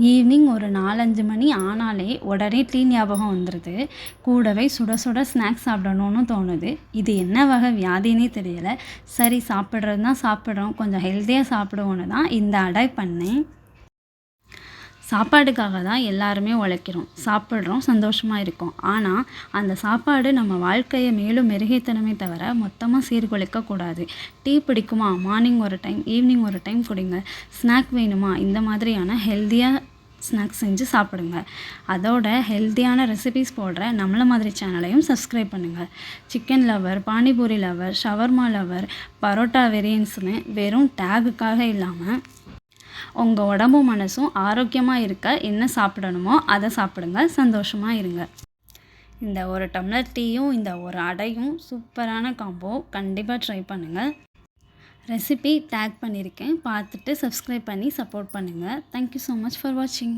Evening ஒரு நாலஞ்சு மணி ஆனாலே உடனே டீ ஞாபகம் வந்துடுது கூடவே சுட சுட ஸ்நாக்ஸ் சாப்பிடணும்னு தோணுது. இது என்ன வகை வியாதினே தெரியலை. சரி சாப்பிட்றது தான் சாப்பிட்றோம். கொஞ்சம் ஹெல்த்தியாக சாப்பிடுவோன்னு தான் இந்த அடை பண்ணேன். சாப்பாடுக்காக தான் எல்லாருமே உழைக்கிறோம். சாப்பிட்றோம் சந்தோஷமாக இருக்கோம். ஆனால் அந்த சாப்பாடு நம்ம வாழ்க்கையை மேலும் மெருகேத்தனமே தவிர மொத்தமாக சீர்குலைக்கக்கூடாது டீ பிடிக்குமா? மார்னிங் ஒரு டைம் ஈவினிங் ஒரு டைம் குடிங்க. ஸ்நாக் வேணுமா? இந்த மாதிரியான ஹெல்த்தியாக ஸ்நாக்ஸ் செஞ்சு சாப்பிடுங்க. அதோட ஹெல்த்தியான ரெசிபிஸ் போடுற நம்மள மாதிரி சேனலையும் சப்ஸ்கிரைப் பண்ணுங்கள் chicken lover panipuri lover shawarma lover parotta வெரியன்ஸ்னு வெறும் டேகுக்காக இல்லாமல் உங்கள் உடம்பும் மனசும் ஆரோக்கியமாக இருக்க என்ன சாப்பிடணுமோ அதை சாப்பிடுங்க சந்தோஷமாக இருங்க. இந்த ஒரு டம்ளர் டீயும் இந்த ஒரு அடையும் சூப்பரான காம்போ கண்டிப்பாக ட்ரை பண்ணுங்கள் ரெசிபி டேக் பண்ணியிருக்கேன் பார்த்துட்டு சப்ஸ்கிரைப் பண்ணி சப்போர்ட் பண்ணுங்கள் தேங்க்யூ ஸோ மச் ஃபார் வாட்சிங்